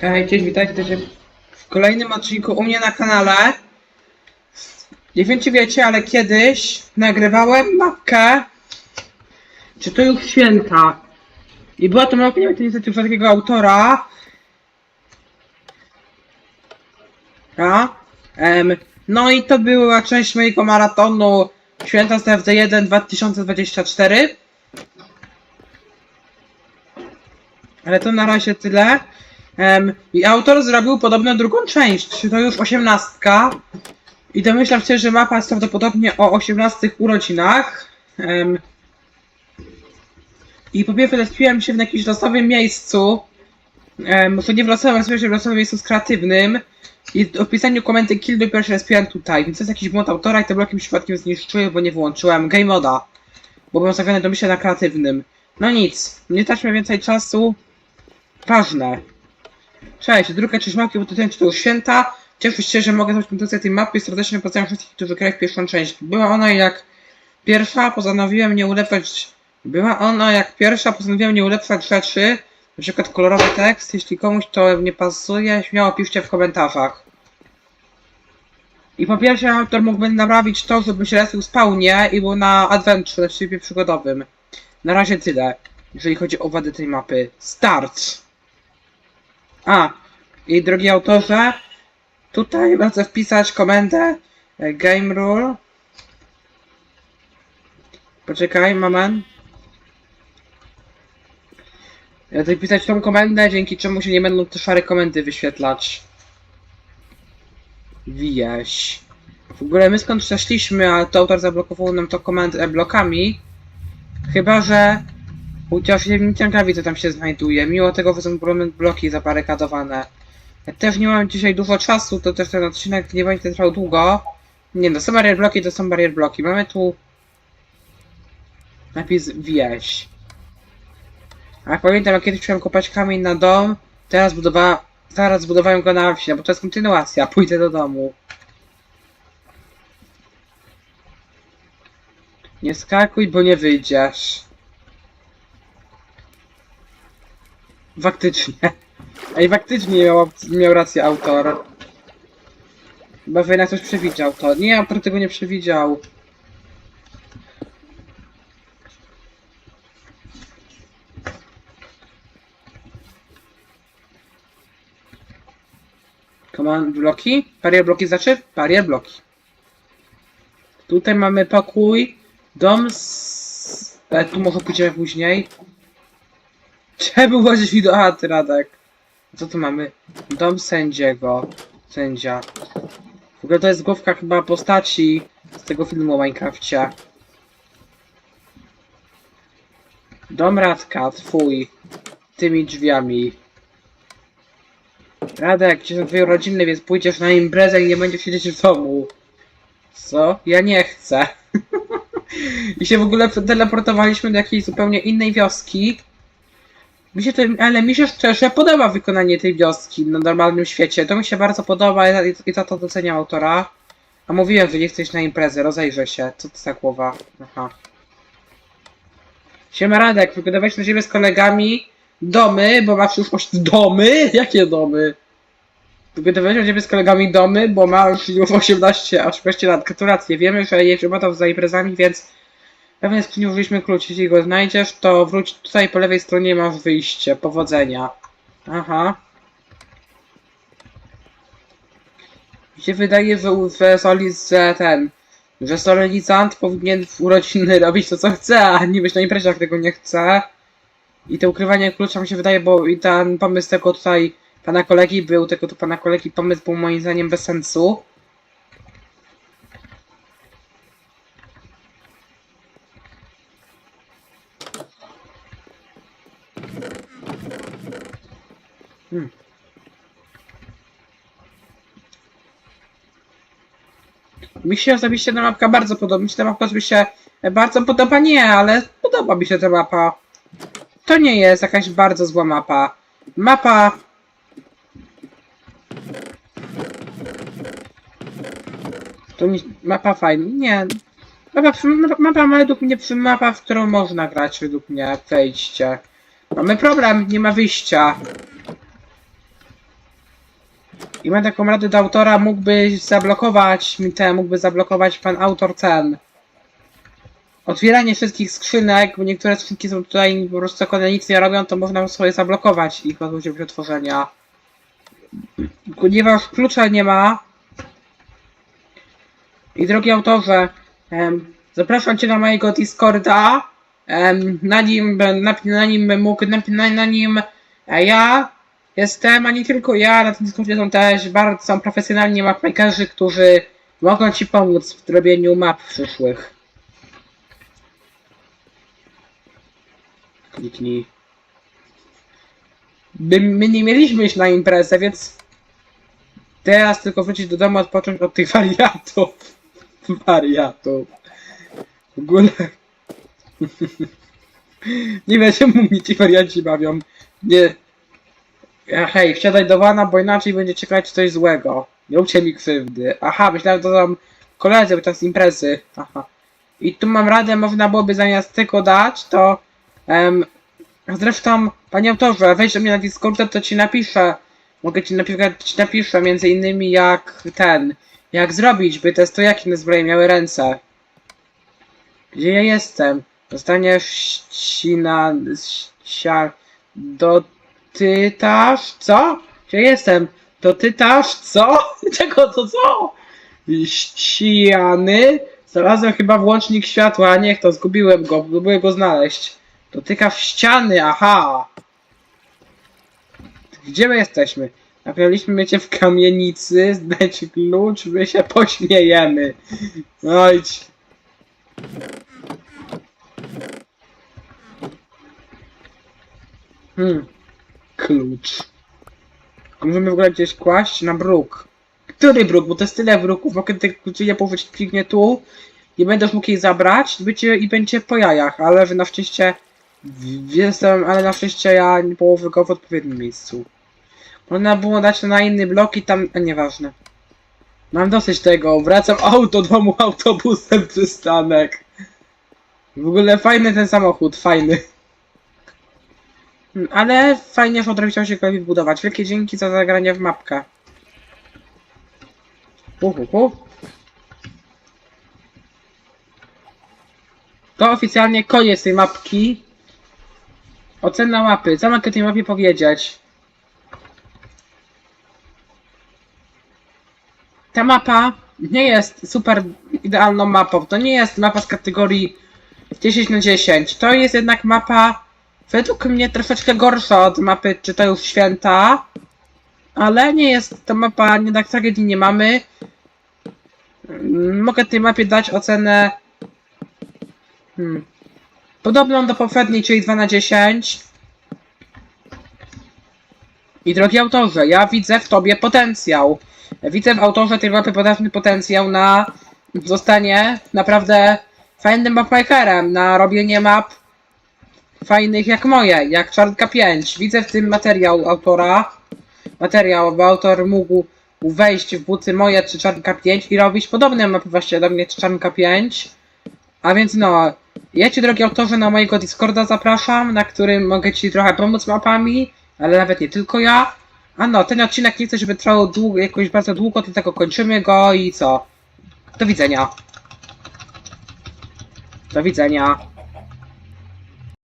Hej, cześć, witajcie się w kolejnym odcinku u mnie na kanale. Nie wiem czy wiecie, ale kiedyś nagrywałem mapkę Czy to już święta I była to mapka, nie wiem, niestety już takiego autora A? Em, no i to była część mojego maratonu Święta z FD1 2024 Ale to na razie tyle. I autor zrobił podobno drugą część, to już osiemnastka. I domyślam się, że mapa jest prawdopodobnie o 18 urodzinach. Em, I po pierwsze zaspiłem się w jakimś losowym miejscu. Um, to nie w losowym, a się w losowym miejscu z kreatywnym. I w opisaniu komenty kill dopiero się zaspiłem tutaj, więc to jest jakiś błąd autora i te bloki mi przypadkiem zniszczyły, bo nie włączyłem game moda. Bo byłem ustawiony domyślnie na kreatywnym. No nic, nie traćmy więcej czasu. Ważne. Cześć, druga część mapki, bo to ten tytuł święta. Cieszę się, że mogę zrobić kontynuację tej mapy i serdecznie pozdrawiam wszystkich, którzy grają w pierwszą część. Była ona jak pierwsza, postanowiłem nie ulepszać... Była ona jak pierwsza, postanowiłem nie ulepszać rzeczy. Na przykład kolorowy tekst. Jeśli komuś to nie pasuje, śmiało piszcie w komentarzach. I po pierwsze, autor mógłby naprawić to, żeby się respił spawnie i był na adventure, w trybie przygodowym. Na razie tyle, jeżeli chodzi o wady tej mapy. Start! A, i drogi autorze, tutaj chcę wpisać komendę e, game rule. Poczekaj, moment. Ja tutaj pisać tą komendę, dzięki czemu się nie będą te szare komendy wyświetlać. Wieś. W ogóle my skąd przeszliśmy, ale to autor zablokował nam to komendę blokami. Chyba, że Chociaż nie ciekawi co tam się znajduje, mimo tego, blo- bloki zabarykadowane. Też nie mam dzisiaj dużo czasu, to też ten odcinek nie będzie trwał długo. Nie no, są barier bloki, to są barier bloki. Mamy tu napis wieś. A pamiętam, jak kiedyś chciałem kopać kamień na dom, teraz budowa... Zaraz zbudowałem go na wsi, no bo to jest kontynuacja, pójdę do domu. Nie skakuj, bo nie wyjdziesz. Faktycznie. Ej, faktycznie miał, miał rację autor. Chyba że jednak coś przewidział to. Nie, autor tego nie przewidział. Command bloki? Parier bloki znaczy? Parier bloki. Tutaj mamy pokój, dom z... E, tu może pójdziemy później. Czemu chodzisz mi do ty Radek? Co tu mamy? Dom sędziego. Sędzia. W ogóle to jest główka chyba postaci z tego filmu o Minecrafcie. Dom Radka, twój. Tymi drzwiami. Radek, gdzie są twoje rodziny, więc pójdziesz na imprezę i nie będziesz siedzieć w domu. Co? Ja nie chcę. I się w ogóle teleportowaliśmy do jakiejś zupełnie innej wioski. Mi się to, ale mi się szczerze podoba wykonanie tej wioski na normalnym świecie. To mi się bardzo podoba i, i za to doceniam autora. A mówiłem, że nie chcesz na imprezę, rozejrzę się. Co to za głowa? Aha. Siema Radek, wybudowałeś na siebie z kolegami domy, bo masz już domy? Jakie domy? Wybudowałeś na siebie z kolegami domy, bo masz już 18 aż 18 lat. Gratulacje, wiemy, że jeździ to za imprezami, więc Pewnie skrzyni użyliśmy klucz. Jeśli go znajdziesz, to wróć tutaj po lewej stronie masz wyjście. Powodzenia. Aha. Mi się wydaje, że, że Solis, że ten, że Solenizant powinien w urodziny robić to co chce, a nie być na imprezie jak tego nie chce. I to ukrywanie klucza mi się wydaje, bo i ten pomysł tego tutaj pana kolegi był, tego tu pana kolegi pomysł był moim zdaniem bez sensu. Hmm. Mi się osobiście ta mapka bardzo podoba. Mi się ta mapka osobiście bardzo podoba, nie, ale podoba mi się ta mapa. To nie jest jakaś bardzo zła mapa. Mapa... To mi... mapa fajna. Nie. Mapa, mapa, mapa według mnie mapa, w którą można grać według mnie. Wejście. Mamy problem, nie ma wyjścia. I taką radę do autora, mógłby zablokować mi te, mógłby zablokować pan autor cen. Otwieranie wszystkich skrzynek, bo niektóre skrzynki są tutaj po prostu one nic nie robią, to można sobie zablokować ich od ludzie przetworzenia. Ponieważ klucza nie ma. I drogi autorze, em, zapraszam cię na mojego Discorda. Em, na nim, na, na nim mógł, na, na, na nim e, ja jestem, a nie tylko ja, na tym Discordzie są też bardzo profesjonalni mapmakerzy, którzy mogą ci pomóc w robieniu map przyszłych. Kliknij. My, my nie mieliśmy iść na imprezę, więc teraz tylko wrócić do domu, odpocząć od tych wariatów. Wariatów. W ogóle... nie wiem, czemu mnie ci wariaci bawią. Nie... Ja, hej, wsiadaj do wana, bo inaczej będzie czekać coś złego. Nie róbcie mi krzywdy. Aha, myślałem, to tam koledzy podczas imprezy. Aha. I tu mam radę, można byłoby zamiast tego dać, to... Em, zresztą, panie autorze, wejdź do mnie na Discorda, to ci napiszę. Mogę ci napisać, ci napiszę między innymi jak ten... Jak zrobić, by te stojaki na zbroję miały ręce. Gdzie ja jestem? Dostaniesz ścina... Dotytasz? Co? Gdzie jestem? Dotytasz? Co? Czego to co? Ściany? Znalazłem chyba włącznik światła, a niech to, zgubiłem go, próbuję go znaleźć. Dotyka w ściany, aha! Gdzie my jesteśmy? Naprawiliśmy cię w kamienicy, znajdź klucz, my się pośmiejemy. No idź. Hmm. Klucz. Możemy w ogóle gdzieś kłaść na bruk. Który bruk? Bo to jest tyle bruków, mogę te kluczy nie położyć kliknie tu i będziesz mógł jej zabrać bycie, i będzie po jajach, ale że na szczęście jestem, ale na szczęście ja nie położę go w odpowiednim miejscu. Można było dać na inny blok i tam, a nieważne. Mam dosyć tego, wracam auto domu autobusem przystanek. W ogóle fajny ten samochód, fajny. Hmm, Ale fajnie, że odrobiło się go budować. Wielkie dzięki za zagranie w mapkę. Hu. To oficjalnie koniec tej mapki. Ocena mapy. Co mogę tej mapie powiedzieć? Ta mapa nie jest super idealną mapą. To nie jest mapa z kategorii 10 na 10. To jest jednak mapa według mnie troszeczkę gorsza od mapy Czy to już święta. Ale nie jest to mapa, tak tragedii nie mamy. Mm, Mogę tej mapie dać ocenę hmm, podobną do poprzedniej, czyli 2 na 10. I drogi autorze, ja widzę w tobie potencjał. Widzę w autorze tej mapy potężny potencjał na zostanie naprawdę fajnym mapmakerem, na robienie map fajnych jak moje, jak Czarnka 5. Widzę w tym materiał autora, materiał, bo autor mógł wejść w buty moje czy Czarnka 5 i robić podobne mapy właśnie do mnie czy Czarnka 5. A więc no, ja cię drogi autorze na mojego Discorda zapraszam, na którym mogę ci trochę pomóc mapami, ale nawet nie tylko ja. A no, ten odcinek nie chcę, żeby trwał długo, jakoś bardzo długo, dlatego kończymy go i co? Do widzenia. Do widzenia.